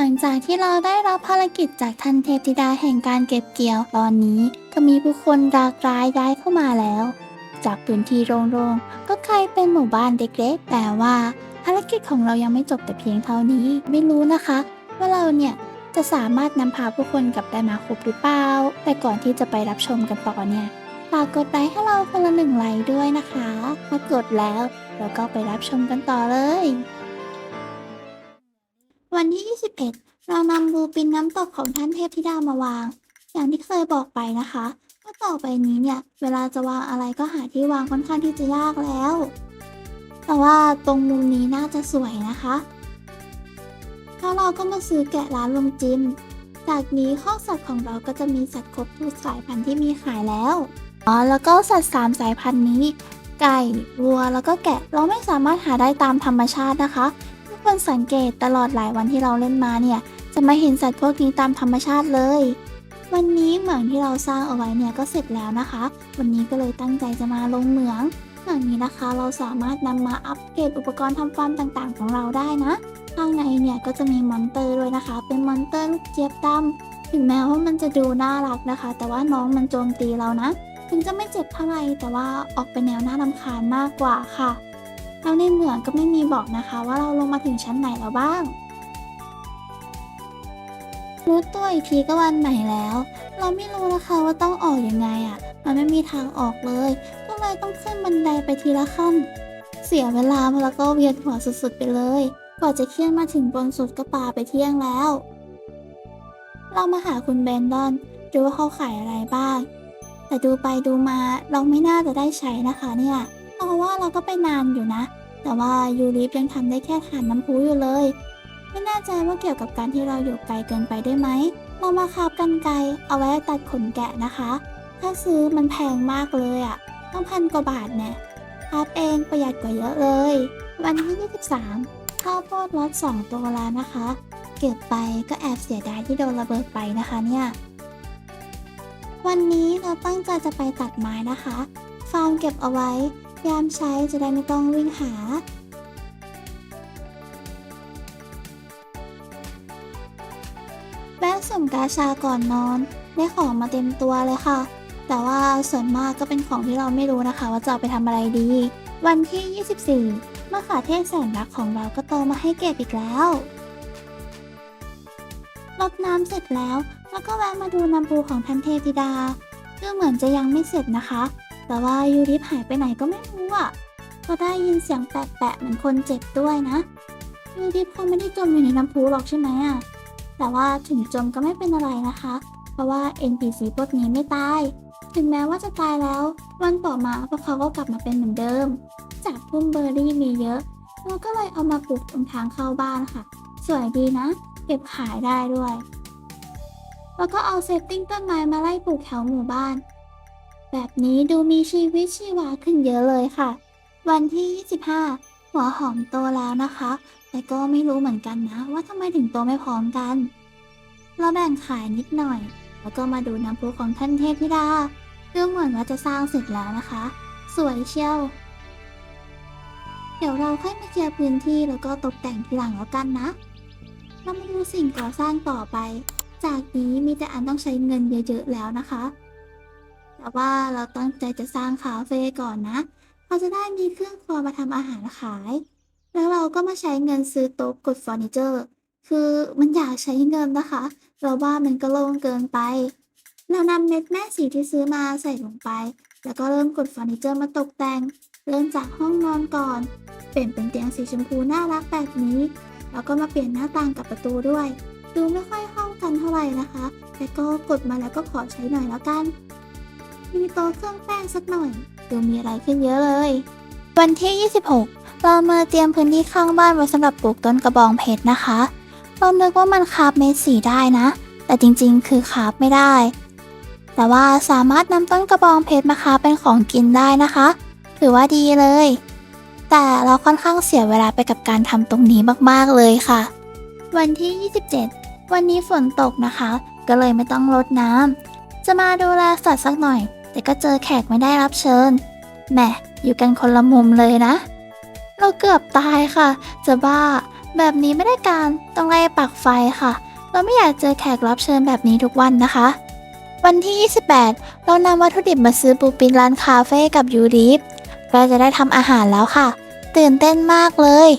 หลังจากที่เราได้รับภารกิจจากท่านเทพธิดาแห่งการเก็บเกี่ยวตอนนี้ ก็มีผู้คนรากรายย้ายเข้ามาแล้ว จากพื้นที่โล่งๆก็กลายเป็นหมู่บ้านเล็กๆแต่ว่าภารกิจของเรายังไม่จบแต่เพียงเท่านี้ไม่รู้นะคะ ว่าเราเนี่ยจะสามารถนำพาผู้คนกลับได้มาครบหรือเปล่า แต่ก่อนที่จะไปรับชมกันต่อเนี่ยฝากกดไลค์ให้เราคนละหนึ่งไลค์ด้วยนะคะ ถ้ากดแล้วเราก็ไปรับชมกันต่อเลย วันที่ 21 เรานำบูปินน้ำตกของท่านเทพธิดามาวาง อย่างที่เคยบอกไปนะคะว่าต่อไปนี้เนี่ยเวลาจะวางอะไรก็หาที่วางค่อนข้างที่จะยากแล้ว แต่ว่าตรงมุมนี้น่าจะสวยนะคะแล้วเราก็มาซื้อแกะร้านลงจิม จากนี้ข้อสัตว์ของเราก็จะมีสัตว์ครบทุกสายพันธุ์ที่มีขายแล้วอ๋อแล้วก็สัตว์สามสายพันธุ์นี้ไก่วัวแล้วก็แกะเราไม่สามารถหาได้ตามธรรมชาตินะคะ คนสังเกตตลอดหลายวันที่เราเล่นมาเนี่ย จะไม่เห็นสัตว์พวกนี้ตามธรรมชาติเลย วันนี้เหมืองที่เราสร้างเอาไว้เนี่ยก็เสร็จแล้วนะคะ วันนี้ก็เลยตั้งใจจะมาลงเหมืองเหมืองนี้นะคะ เราสามารถนำมาอัปเกรดอุปกรณ์ทำฟาร์มต่างๆ ของเราได้นะ ข้างในเนี่ยก็จะมีมอนเตอร์ด้วยนะคะ เป็นมอนเตอร์ลูกเจี๊ยบดำถึงแม้ว่ามันจะดูน่ารักนะคะ แต่ว่าน้องมันโจมตีเรานะ ถึงจะไม่เจ็บเท่าไหร่แต่ว่าออกเป็นแนวน่ารำคาญมากกว่าค่ะ แล้วในเหมืองก็ไม่มีบอกนะคะว่าเราลงมาถึงชั้นไหนแล้วบ้าง รู้ตัวอีกทีก็วันใหม่แล้ว เราไม่รู้นะคะว่าต้องออกยังไงอะ่ะ มันไม่มีทางออกเลย ก็เลยต้องขึ้นบันไดไปทีละขั้น เสียเวลามาแล้วก็เวียนหัวสุดๆไปเลย กว่าจะเคลื่อนมาถึงบนสุดก็ปาไปเที่ยงแล้ว เรามาหาคุณเบนดอนดูว่าเขาขายอะไรบ้าง แต่ดูไปดูมาเราไม่น่าจะได้ใช้นะคะเนี่ย เพราะว่าเราก็ไปนานอยู่นะ แต่ว่ายูริฟยังทำได้แค่ฐานน้ำพุอยู่เลย ไม่แน่ใจว่าเกี่ยวกับการที่เราอยู่ไกลเกินไปได้ไหม เรามาคาบกันไกลเอาไว้ตัดขนแกะนะคะ ถ้าซื้อมันแพงมากเลยอะ่ะต้องพันกว่าบาทเนี่ยคาบเองประหยัดกว่าเยอะเลย วันที่ 23 ข้าวโพดรสสองตัวแล้วนะคะ เก็บไปก็แอบเสียดายที่โดนระเบิดไปนะคะเนี่ยวันนี้เราตั้งใจจะไปตัดไม้นะคะ ฟาร์มเก็บเอาไว้ ยามใช้จะได้ไม่ต้องวิ่งหาแวะสุ่มกาชาก่อนนอน ได้ของมาเต็มตัวเลยค่ะ แต่ว่าส่วนมากก็เป็นของที่เราไม่รู้นะคะ ว่าจะเอาไปทำอะไรดี วันที่ 24มะเขือเทศแสนรักของเราก็โตมาให้เก็บอีกแล้วรดน้ำเสร็จแล้ว แล้วก็แวะมาดูน้ำปูของท่านเทพธิดาดูเหมือนจะยังไม่เสร็จนะคะ แต่ว่ายูริฟหายไปไหนก็ไม่รู้อะก็ได้ยินเสียงแปะๆเหมือนคนเจ็บด้วยนะ ยูริฟคงไม่ได้จมอยู่ในน้ำพุหรอกใช่ไหมอะ แต่ว่าถึงจมก็ไม่เป็นอะไรนะคะ เพราะว่า NPC พวกนี้ไม่ตาย ถึงแม้ว่าจะตายแล้ว วันต่อมาพวกเขาก็กลับมาเป็นเหมือนเดิม จากพุ่มเบอร์รี่มีเยอะ เราก็เลยเอามาปลูกตรงทางเข้าบ้านค่ะ สวยดีนะ เก็บขายได้ด้วย แล้วก็เอาเซตติ้งต้นไม้มาไล่ปลูกแถวหมู่บ้าน แบบนี้ดูมีชีวิตชีวาขึ้นเยอะเลยค่ะ วันที่ 25 หัวหอมโตแล้วนะคะ แต่ก็ไม่รู้เหมือนกันนะ ว่าทำไมถึงโตไม่พร้อมกัน เราแบ่งขายนิดหน่อย แล้วก็มาดูน้ำพุของท่านเทพธิดาดูเหมือนว่าจะสร้างเสร็จแล้วนะคะ สวยเชียว เดี๋ยวเราค่อยมาเคลียร์พื้นที่แล้วก็ตกแต่งทีหลังแล้วกันนะ เรามาดูสิ่งก่อสร้างต่อไป จากนี้มีแต่อันต้องใช้เงินเยอะๆแล้วนะคะ แต่ว่าเราตั้งใจจะสร้างคาเฟ่ก่อนนะเราจะได้มีเครื่องครัวมาทำอาหารขาย แล้วเราก็มาใช้เงินซื้อโต๊ะกดเฟอร์นิเจอร์ คือมันอยากใช้เงินนะคะ เราว่ามันก็โล่งเกินไป เรานำเม็ดแม่สีที่ซื้อมาใส่ลงไป แล้วก็เริ่มกดเฟอร์นิเจอร์มาตกแต่ง เริ่มจากห้องนอนก่อน เปลี่ยนเป็นเตียงสีชมพูน่ารักแบบนี้ แล้วก็มาเปลี่ยนหน้าต่างกับประตูด้วย ดูไม่ค่อยเข้ากันเท่าไหร่นะคะ แต่ก็กดมาแล้วก็ขอใช้หน่อยแล้วกัน มีโต๊ะเครื่องแป้งสักหน่อยดูมีอะไรขึ้นเยอะเลย วันที่ 26 เรามาเตรียมพื้นที่ข้างบ้านไว้สำหรับปลูกต้นกระบองเพชรนะคะ เรานึกว่ามันคาบเม็ดสีได้นะ แต่จริงๆ คือคาบไม่ได้ แต่ว่าสามารถนำต้นกระบองเพชรมาคาบเป็นของกินได้นะคะ ถือว่าดีเลย แต่เราค่อนข้างเสียเวลาไปกับการทำตรงนี้มากๆเลยค่ะ วันที่ 27 วันนี้ฝนตกนะคะ ก็เลยไม่ต้องรดน้ำจะมาดูแลสัตว์สักหน่อย แต่ก็เจอแขกไม่ได้รับเชิญแหมอยู่กันคนละมุมเลยนะ เราเกือบตายค่ะ จะบ้า แบบนี้ไม่ได้การต้องไล่ปักไฟค่ะ เราไม่อยากเจอแขกรับเชิญแบบนี้ทุกวันนะคะ วันที่ 28 เรานำวัตถุดิบมาซื้อปูปิ้งร้านคาเฟ่กับยูริฟก็จะได้ทำอาหารแล้วค่ะ ตื่นเต้นมากเลย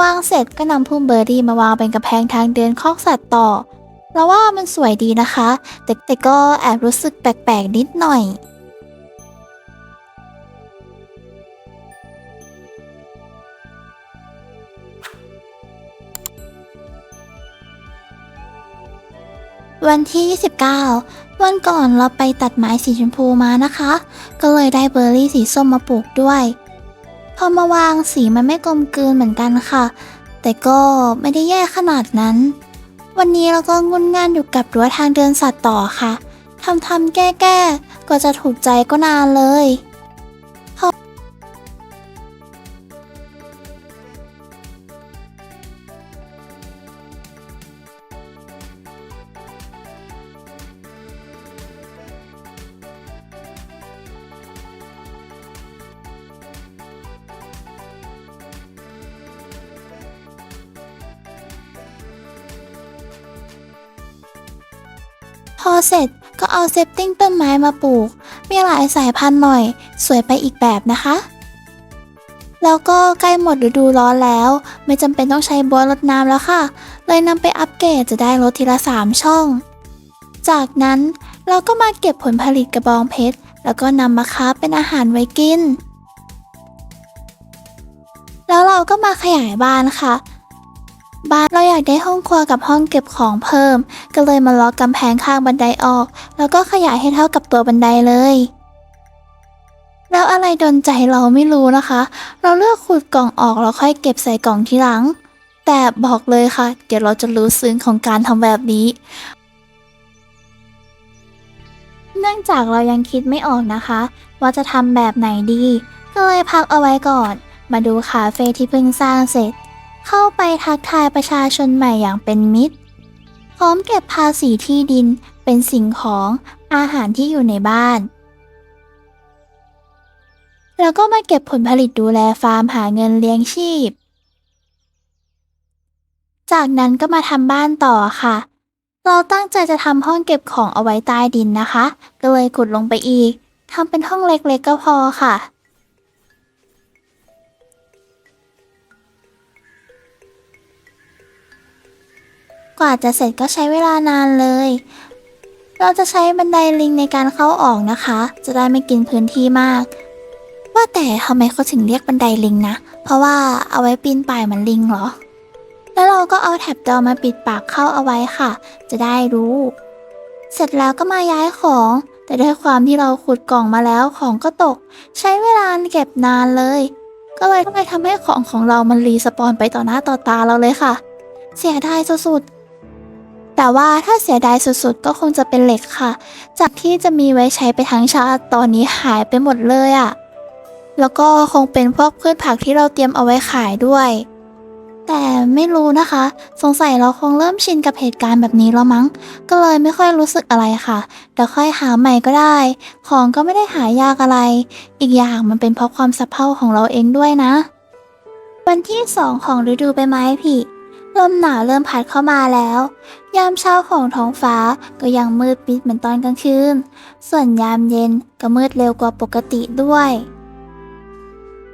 วางเสร็จก็นำพุ่มเบอร์รี่มาวางเป็นกระแพงทางเดินคอกสัตว์ต่อ เราว่ามันสวยดีนะคะ แต่แต่ก็แอบรู้สึกแปลกๆนิดหน่อย วันที่ 29 วันก่อนเราไปตัดไม้สีชมพูมานะคะ ก็เลยได้เบอร์รี่สีส้มมาปลูกด้วย พอมาวางสีมันไม่กลมกลืนเหมือนกันค่ะ แต่ก็ไม่ได้แย่ขนาดนั้น วันนี้เราก็งุนงานอยู่กับรั้วทางเดินสัตว์ต่อค่ะทำทำแก้แก้ก็จะถูกใจก็นานเลย พอเสร็จก็เอาเซตติ้งต้นไม้มาปลูก มีหลายสายพันธุ์หน่อย สวยไปอีกแบบนะคะ แล้วก็ใกล้หมดฤดูร้อนแล้ว ไม่จำเป็นต้องใช้บัวรดน้ำแล้วค่ะ เลยนำไปอัปเกรดจะได้รถทีละ 3 ช่อง จากนั้นเราก็มาเก็บผลผลิตกระบองเพชร แล้วก็นำมาค้าเป็นอาหารไว้กิน แล้วเราก็มาขยายบ้านค่ะ บ้านเราอยากได้ห้องครัวกับห้องเก็บของเพิ่ม ก็เลยมาล็อกกำแพงข้างบันไดออก แล้วก็ขยายให้เท่ากับตัวบันไดเลย แล้วอะไรดนใจเราไม่รู้นะคะ เราเลือกขุดกล่องออกแล้วค่อยเก็บใส่กล่องทีหลัง แต่บอกเลยค่ะ เดี๋ยวเราจะรู้ซึ้งของการทำแบบนี้เนื่องจากเรายังคิดไม่ออกนะคะ ว่าจะทำแบบไหนดี ก็เลยพักเอาไว้ก่อน มาดูคาเฟ่ที่เพิ่งสร้างเสร็จ เข้าไปทักทายประชาชนใหม่อย่างเป็นมิตร พร้อมเก็บภาษีที่ดินเป็นสิ่งของอาหารที่อยู่ในบ้าน แล้วก็มาเก็บผลผลิตดูแลฟาร์มหาเงินเลี้ยงชีพ จากนั้นก็มาทำบ้านต่อค่ะ เราตั้งใจจะทำห้องเก็บของเอาไว้ใต้ดินนะคะ ก็เลยขุดลงไปอีกทำเป็นห้องเล็กๆก็พอค่ะ กว่าจะเสร็จก็ใช้เวลานานเลย เราจะใช้บันไดลิงในการเข้าออกนะคะ จะได้ไม่กินพื้นที่มาก ว่าแต่ทำไมเขาถึงเรียกบันไดลิงนะ เพราะว่าเอาไว้ปีนป่ายมือนลิงเหรอ แล้วเราก็เอาแท็บจอมาปิดปากเข้าเอาไว้ค่ะ จะได้รู้ เสร็จแล้วก็มาย้ายของ แต่ด้วยความที่เราขุดกล่องมาแล้วของก็ตก ใช้เวลาเก็บนานเลยก็เลยก็เลยทำให้ของของเรามันรีสปอนไปต่อหน้าต่อตาเราเลยค่ะ เสียดายสุดๆ แต่ว่าถ้าเสียดายสุดๆ ก็คงจะเป็นเหล็กค่ะ จากที่จะมีไว้ใช้ไปทั้งชาติตอนนี้หายไปหมดเลยอะ่ะ แล้วก็คงเป็นพวกพืชผักที่เราเตรียมเอาไว้ขายด้วย แต่ไม่รู้นะคะ สงสัยเราคงเริ่มชินกับเหตุการณ์แบบนี้แล้วมั้ง ก็เลยไม่ค่อยรู้สึกอะไรค่ะเดี๋ยวค่อยหาใหม่ก็ได้ ของก็ไม่ได้หายากอะไร อีกอย่างมันเป็นเพราะความสะเพร่าของเราเองด้วยนะ วันที่สองของฤดูใบไม้ผลิ ลมหนาวเริ่มพัดเข้ามาแล้ว ยามเช้าของท้องฟ้าก็ยังมืดมิดเหมือนตอนกลางคืน ส่วนยามเย็นก็มืดเร็วกว่าปกติด้วย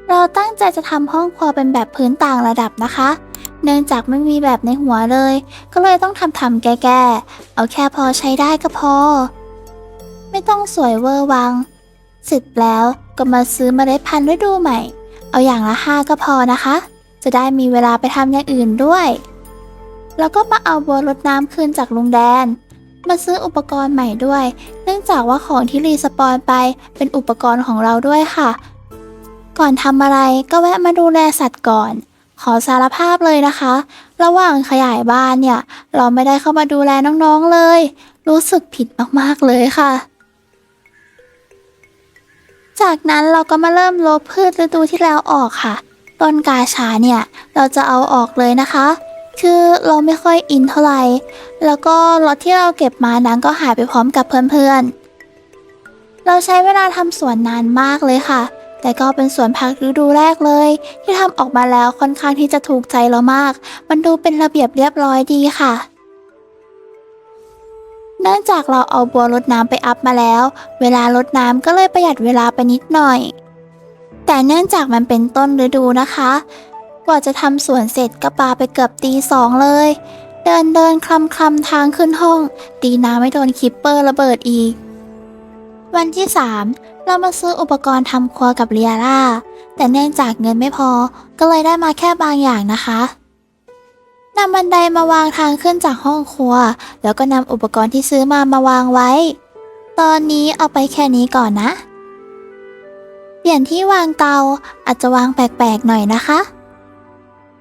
เราตั้งใจจะทำห้องครัวเป็นแบบพื้นต่างระดับนะคะ เนื่องจากไม่มีแบบในหัวเลย ก็เลยต้องทำทำแก้ๆเอาแค่พอใช้ได้ก็พอ ไม่ต้องสวยเวอร์วังเสร็จแล้วก็มาซื้อเมล็ดพันธุ์ฤดูใหม่ เอาอย่างละห้าก็พอนะคะจะได้มีเวลาไปทำอย่างอื่นด้วย แล้วก็มาเอาบัวรดน้ำคืนจากลุงแดน มาซื้ออุปกรณ์ใหม่ด้วย เนื่องจากว่าของที่รีสปอนไปเป็นอุปกรณ์ของเราด้วยค่ะ ก่อนทำอะไรก็แวะมาดูแลสัตว์ก่อน ขอสารภาพเลยนะคะ ระหว่างขยายบ้านเนี่ย เราไม่ได้เข้ามาดูแลน้องๆเลย รู้สึกผิดมากๆเลยค่ะจากนั้นเราก็มาเริ่มลบพืชฤดูที่แล้วออกค่ะ ต้นกาชาเนี่ย เราจะเอาออกเลยนะคะ คือเราไม่ค่อยอินเท่าไหร่ แล้วก็รถที่เราเก็บมานั้นก็หายไปพร้อมกับเพื่อนๆ เราใช้เวลาทำสวนนานมากเลยค่ะ แต่ก็เป็นสวนผักฤดูแรกเลย ที่ทำออกมาแล้วค่อนข้างที่จะถูกใจเรามาก มันดูเป็นระเบียบเรียบร้อยดีค่ะ เนื่องจากเราเอาบัวรดน้ำไปอัพมาแล้ว เวลารดน้ำก็เลยประหยัดเวลาไปนิดหน่อย แต่เนื่องจากมันเป็นต้นฤดูนะคะ กว่าจะทำสวนเสร็จก็ปาไปเกือบตีสองเลย เดินเดินคลำคลำทางขึ้นห้อง ตีน้ำไม่โดนคิปเปอร์ระเบิดอีก วันที่3เรามาซื้ออุปกรณ์ทำครัวกับเรียร่า แต่เนื่องจากเงินไม่พอก็เลยได้มาแค่บางอย่างนะคะนำบันไดมาวางทางขึ้นจากห้องครัว แล้วก็นำอุปกรณ์ที่ซื้อมามาวางไว้ ตอนนี้เอาไปแค่นี้ก่อนนะ เปลี่ยนที่วางเตาอาจจะวางแปลกๆหน่อยนะคะ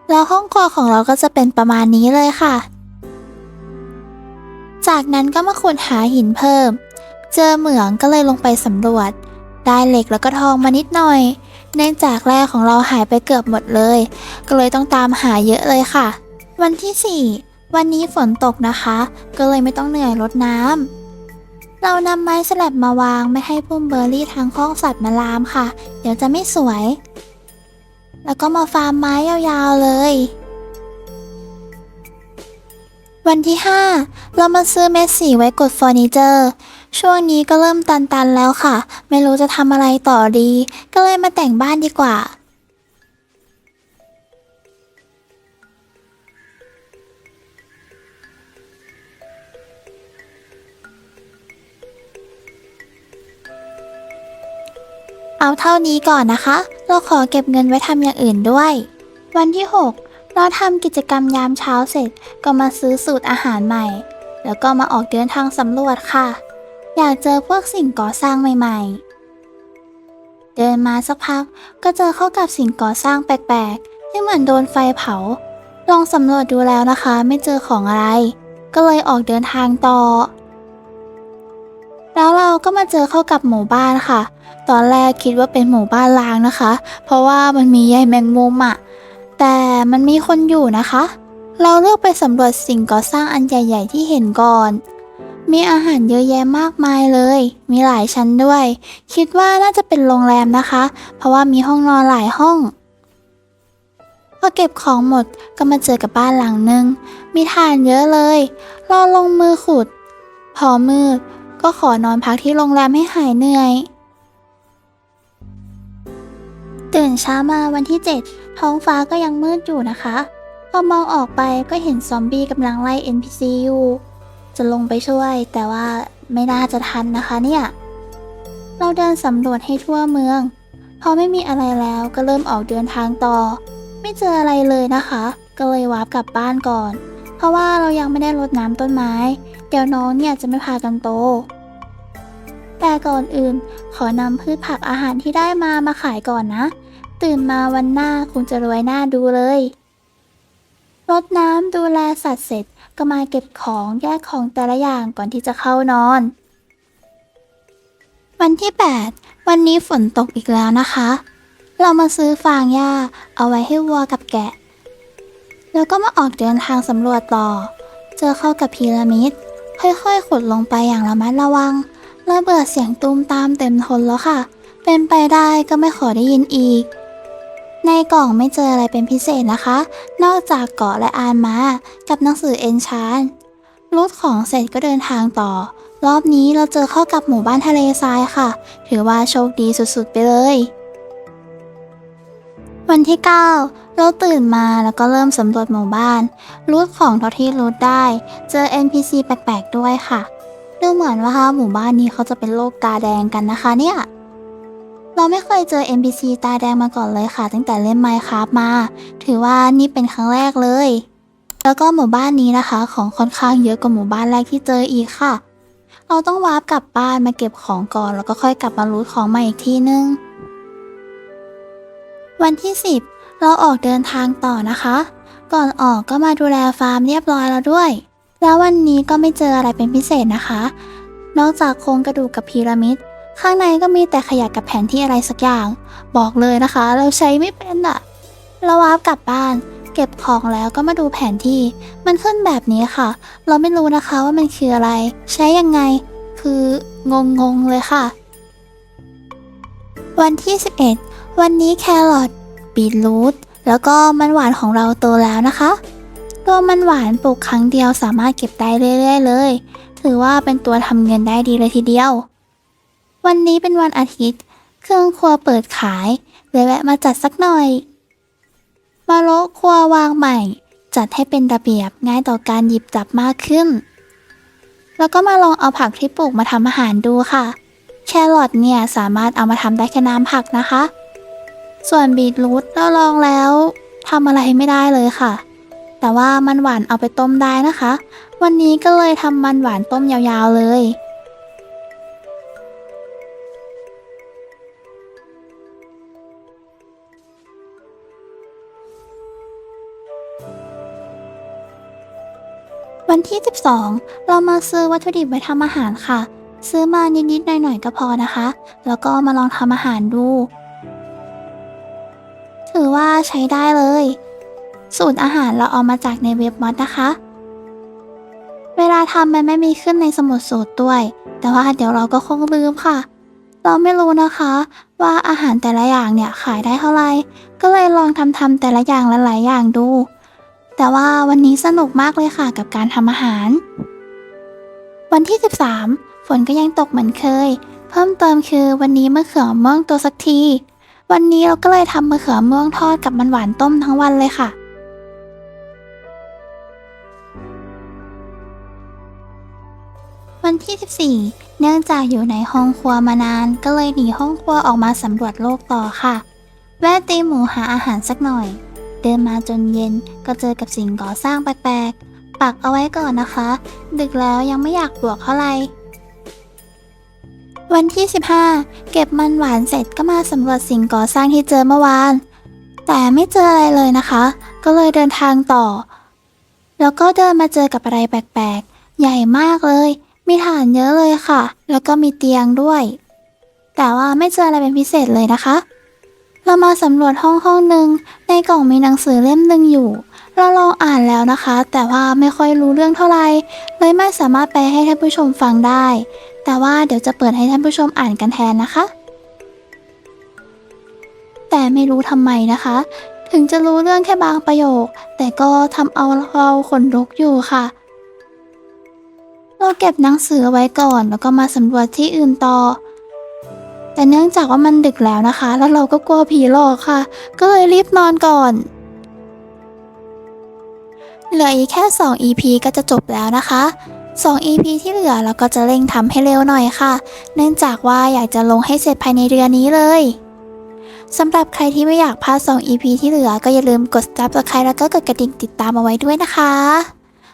แล้วห้องครัวของเราก็จะเป็นประมาณนี้เลยค่ะ จากนั้นก็มาขุดหาหินเพิ่ม เจอเหมืองก็เลยลงไปสำรวจ ได้เหล็กแล้วก็ทองมานิดหน่อย เนื่องจากแร่ของเราหายไปเกือบหมดเลย ก็เลยต้องตามหาเยอะเลยค่ะ วันที่ 4 วันนี้ฝนตกนะคะ ก็เลยไม่ต้องเหนื่อยรดน้ำเรานำไม้สลับมาวางไม่ให้พุ่มเบอร์รี่ทางข้องสัตว์มาลามค่ะ เดี๋ยวจะไม่สวย แล้วก็มาฟาร์มไม้ยาวๆเลย วันที่ 5 เรามาซื้อเม็ดสีไว้กดเฟอร์นิเจอร์ ช่วงนี้ก็เริ่มตันๆแล้วค่ะ ไม่รู้จะทำอะไรต่อดี ก็เลยมาแต่งบ้านดีกว่า เอาเท่านี้ก่อนนะคะ เราขอเก็บเงินไว้ทำอย่างอื่นด้วย วันที่ 6 เราทำกิจกรรมยามเช้าเสร็จก็มาซื้อสูตรอาหารใหม่ แล้วก็มาออกเดินทางสำรวจค่ะ อยากเจอพวกสิ่งก่อสร้างใหม่ๆ เดินมาสักพักก็เจอเข้ากับสิ่งก่อสร้างแปลกๆ ที่เหมือนโดนไฟเผา ลองสำรวจดูแล้วนะคะ ไม่เจอของอะไร ก็เลยออกเดินทางต่อ แล้วเราก็มาเจอเข้ากับหมู่บ้านค่ะ ตอนแรกคิดว่าเป็นหมู่บ้านล้างนะคะ เพราะว่ามันมีใยแมงมุมอะแต่มันมีคนอยู่นะคะ เราเลือกไปสำรวจสิ่งก่อสร้างอันใหญ่ ๆ ที่เห็นก่อน มีอาหารเยอะแยะมากมายเลย มีหลายชั้นด้วย คิดว่าน่าจะเป็นโรงแรมนะคะ เพราะว่ามีห้องนอนหลายห้องพอเก็บของหมดก็มาเจอกับบ้านหลังหนึ่งมีถ่านเยอะเลย เราลงมือขุด พอมืด ก็ขอนอนพักที่โรงแรมให้หายเหนื่อย ตื่นเช้ามาวันที่ 7 ท้องฟ้าก็ยังมืดอยู่นะคะ พอมองออกไปก็เห็นซอมบี้กำลังไล่ NPC อยู่ จะลงไปช่วย แต่ว่าไม่น่าจะทันนะคะเนี่ย เราเดินสำรวจให้ทั่วเมือง พอไม่มีอะไรแล้วก็เริ่มออกเดินทางต่อ ไม่เจออะไรเลยนะคะ ก็เลยวาร์ปกลับบ้านก่อน เพราะว่าเรายังไม่ได้รดน้ำต้นไม้ เดี๋ยวน้องเนี่ยจะไม่พากันโต ก่อนอื่น ขอนำพืชผักอาหารที่ได้มามาขายก่อนนะ ตื่นมาวันหน้าคงจะรวยหน้าดูเลยรดน้ำดูแลสัตว์เสร็จก็มาเก็บของแยกของแต่ละอย่างก่อนที่จะเข้านอน วันที่ 8 วันนี้ฝนตกอีกแล้วนะคะ เรามาซื้อฟางหญ้าเอาไว้ให้วัวกับแกะ แล้วก็มาออกเดินทางสำรวจต่อ เจอเข้ากับพีระมิด ค่อยๆขุดลงไปอย่างระมัดระวัง ระเบิดเสียงตูมตามเต็มทนแล้วค่ะ เป็นไปได้ก็ไม่ขอได้ยินอีก ในกล่องไม่เจออะไรเป็นพิเศษนะคะ นอกจากเกาะและอานมากับหนังสือเอนชานรูดของเสร็จก็เดินทางต่อ รอบนี้เราเจอเข้ากับหมู่บ้านทะเลทรายค่ะ ถือว่าโชคดีสุดๆไปเลย วันที่ 9 เราตื่นมาแล้วก็เริ่มสำรวจหมู่บ้านรูดของเท่าที่รูดได้ เจอ NPC แปลกๆด้วยค่ะ ดูเหมือนว่าหมู่บ้านนี้เขาจะเป็นโรคตาแดงกันนะคะเนี่ย เราไม่เคยเจอ NPC ตาแดงมาก่อนเลยค่ะ ตั้งแต่เล่น Minecraft มา ถือว่านี่เป็นครั้งแรกเลย แล้วก็หมู่บ้านนี้นะคะ ของค่อนข้างเยอะกว่าหมู่บ้านแรกที่เจออีกค่ะ เราต้องวาร์ปกลับบ้านมาเก็บของก่อน แล้วก็ค่อยกลับมารูทของใหม่อีกทีนึง วันที่ 10 เราออกเดินทางต่อนะคะ ก่อนออกก็มาดูแลฟาร์มเรียบร้อยแล้วด้วย แล้ววันนี้ก็ไม่เจออะไรเป็นพิเศษนะคะ นอกจากโครงกระดูกกับพีระมิด ข้างในก็มีแต่ขยะกับแผนที่อะไรสักอย่าง บอกเลยนะคะ เราใช้ไม่เป็นอะเราวาร์ปกลับบ้าน เก็บของแล้วก็มาดูแผนที่ มันขึ้นแบบนี้ค่ะ เราไม่รู้นะคะว่ามันคืออะไร ใช้ยังไง คืองงงๆเลยค่ะ วันที่ 11 วันนี้แครอทบีทรูทแล้วก็มันหวานของเราโตแล้วนะคะ ตัวมันหวานปลูกครั้งเดียวสามารถเก็บได้เรื่อยๆเลย ถือว่าเป็นตัวทำเงินได้ดีเลยทีเดียว วันนี้เป็นวันอาทิตย์ เครื่องครัวเปิดขายเลยแวะมาจัดสักหน่อย มาโลครัววางใหม่ จัดให้เป็นระเบียบง่ายต่อการหยิบจับมากขึ้น แล้วก็มาลองเอาผักที่ปลูกมาทำอาหารดูค่ะ แครอทเนี่ยสามารถเอามาทำได้แค่น้ำผักนะคะ ส่วนบีทรูทเราลองแล้วทำอะไรไม่ได้เลยค่ะ แต่ว่ามันหวานเอาไปต้มได้นะคะ วันนี้ก็เลยทำมันหวานต้มยาวๆเลยวันที่ 12 เรามาซื้อวัตถุดิบไว้ทำอาหารค่ะ ซื้อมานิดๆหน่อยๆก็พอนะคะ แล้วก็มาลองทำอาหารดู ถือว่าใช้ได้เลย สูตรอาหารเราเอามาจากในเว็บมอดนะคะ เวลาทำมันไม่มีขึ้นในสมุดสูตรด้วย แต่ว่าเดี๋ยวเราก็คงลืมค่ะ เราไม่รู้นะคะ ว่าอาหารแต่ละอย่างเนี่ยขายได้เท่าไหร่ ก็เลยลองทำทำแต่ละอย่างหลายๆอย่างดู แต่ว่าวันนี้สนุกมากเลยค่ะกับการทำอาหาร วันที่ 13 ฝนก็ยังตกเหมือนเคย เพิ่มเติมคือวันนี้มะเขือม่วงตัวสักทีวันนี้เราก็เลยทำมะเขือม่วงทอดกับมันหวานต้มทั้งวันเลยค่ะ วันที่ 14 เนื่องจากอยู่ในห้องครัวมานาน ก็เลยหนีห้องครัวออกมาสำรวจโลกต่อค่ะ แวะตีหมูหาอาหารสักหน่อย เดินมาจนเย็นก็เจอกับสิ่งก่อสร้างแปลกๆ ปักเอาไว้ก่อนนะคะ ดึกแล้วยังไม่อยากบวกเท่าไหร่วันที่ 15 เก็บมันหวานเสร็จก็มาสำรวจสิ่งก่อสร้างที่เจอเมื่อวาน แต่ไม่เจออะไรเลยนะคะ ก็เลยเดินทางต่อ แล้วก็เดินมาเจอกับอะไรแปลกๆ ใหญ่มากเลย มีฐานเยอะเลยค่ะ แล้วก็มีเตียงด้วย แต่ว่าไม่เจออะไรเป็นพิเศษเลยนะคะ เรามาสำรวจห้องห้องหนึ่งในกล่องมีหนังสือเล่มหนึ่งอยู่ เราลองอ่านแล้วนะคะ แต่ว่าไม่ค่อยรู้เรื่องเท่าไหร่เลยไม่สามารถแปลให้ท่านผู้ชมฟังได้ แต่ว่าเดี๋ยวจะเปิดให้ท่านผู้ชมอ่านกันแทนนะคะ แต่ไม่รู้ทำไมนะคะ ถึงจะรู้เรื่องแค่บางประโยค แต่ก็ทำเอาเราขนลุกอยู่ค่ะ เราเก็บหนังสือไว้ก่อนแล้วก็มาสำรวจที่อื่นต่อ แต่เนื่องจากว่ามันดึกแล้วนะคะ แล้วเราก็กลัวผีหลอกค่ะ ก็เลยรีบนอนก่อน เหลืออีกแค่ 2 EP ก็จะจบแล้วนะคะ 2 EP ที่เหลือเราก็จะเร่งทำให้เร็วหน่อยค่ะ เนื่องจากว่าอยากจะลงให้เสร็จภายในเดือนนี้เลยสำหรับใครที่ไม่อยากพลาด2 EP ที่เหลือก็อย่าลืมกด subscribe แล้วก็กดกระดิ่งติดตามเอาไว้ด้วยนะคะ